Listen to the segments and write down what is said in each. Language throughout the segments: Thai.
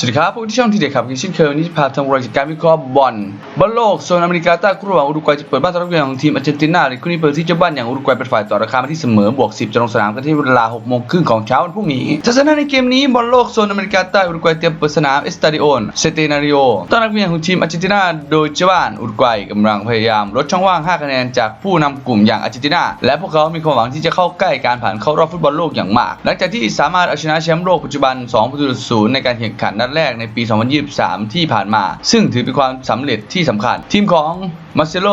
สวัสดีครับพวกที่ช่องทีเด็ดครับเช่นเคยวันนี้จะพาทำรายการวิเคราะห์บอลบอลโลกโซนอเมริกาใต้คู่ระหว่างอุรุกวัยจะเปิดบ้านต้อนรับเยือนของทีมอาร์เจนตินาในคู่นี้เปิดที่เจ้าบ้านอย่างอุรุกวัยเป็นฝ่ายต่อราคามาที่เสมอบวก 10จะลงสนามกันที่เวลา6โมงครึ่งของเช้าวันพรุ่งนี้ทัศนะในเกมนี้บอลโลกโซนอเมริกาใต้อุรุกวัยเตรียมเปิดสนามเอสตาดิโอนเซเตนาริโอต้อนรับเยือนของทีมอาร์เจนตินาโดยเจ้าบ้านอุรุกวัยกำลังพยายามลดช่องว่าง5คะแนนจากผู้นำกลุ่มอย่างอาร์เจนตินาและพวกเขามีความหวังที่จะเข้าใกล้การผ่านเข้ารอบฟุตบอลโลกอย่างมาก หลังจากที่สามารถเอาชนะแชมป์โลกปัจจุบัน2ประตูต่อศูนย์ในการแข่งขันนัดแรกในปี 2023 ที่ผ่านมา ซึ่งถือเป็นความสำเร็จที่สำคัญ ทีมของมาเซโล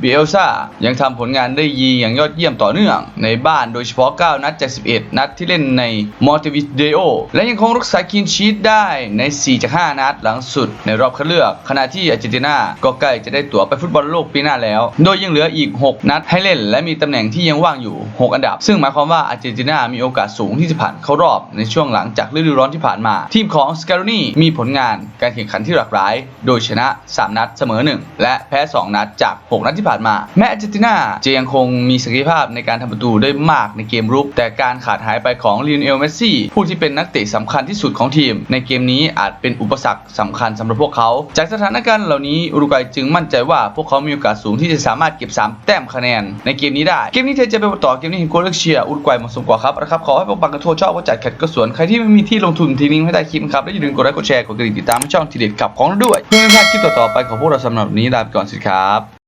เบเอลซายังทำผลงานได้ยีอย่างยอดเยี่ยมต่อเนื่อง ในบ้านโดยเฉพาะ 9 นัดจาก11 นัดที่เล่นในมอ t ตวิเดโอและยังคงรักษาคีนชีตได้ใน 4 จาก 5 นัดหลังสุดในรอบคัดเลือก ขณะที่อาร์เจนตินาก็ใกล้จะได้ตั๋วไปฟุตบอลโลกปีหน้าแล้ว โดยยังเหลืออีก 6 นัดให้เล่น และมีตำแหน่งที่ยังว่างอยู่ 6 อันดับ ซึ่งหมายความว่าอาร์เจนตินามีโอกาสสูงที่จะผ่านเข้ารอบในช่วงหลังจากฤดูร้อนที่ผ่านมา ทีมของสการ o นีมีผลงานการแข่งขันที่หลากหลาย โดยชนะ 3 นัดเสมอ 1 และแพ้ 2 นัดจาก 6 นัดที่ผ่านมา แม้อาร์เจนตินาจะยังคงมีศักยภาพในการทำประตูได้มากในเกมรุก แต่การขาดหายไปของลีนเอลเมสซี่ผู้ที่เป็นนักเตะสำคัญที่สุดของทีม ในเกมนี้อาจเป็นอุปสรรคสำคัญสำหรับพวกเขา จากสถานการณ์เหล่านี้อุรุกวัยจึงมั่นใจว่าพวกเขามีโอกาสสูงที่จะสามารถเก็บ 3 แต้มคะแนน ในเกมนี้ได้เกมนี้เธอจะไปต่อเกมนี้เห็นโกเลือกเชียร์อุรุกวัยเหมาะสมกว่าครับนะครับขอให้พวกบังกระโทษชอบก็จัดขัดก็สวนใครที่ไม่มีที่ลงทุนทีนิ้งให้ใต้คลิปนะครับและอย่าลืมกดไลค์กดแชร์กดกระดิ่งติดตามช่องทีเด็ดขับของเราด้วยเพื่อไม่พลาดคลิปต่อๆไปของพวกเราสำหรับวันนี้ลาไปก่อนสิครับ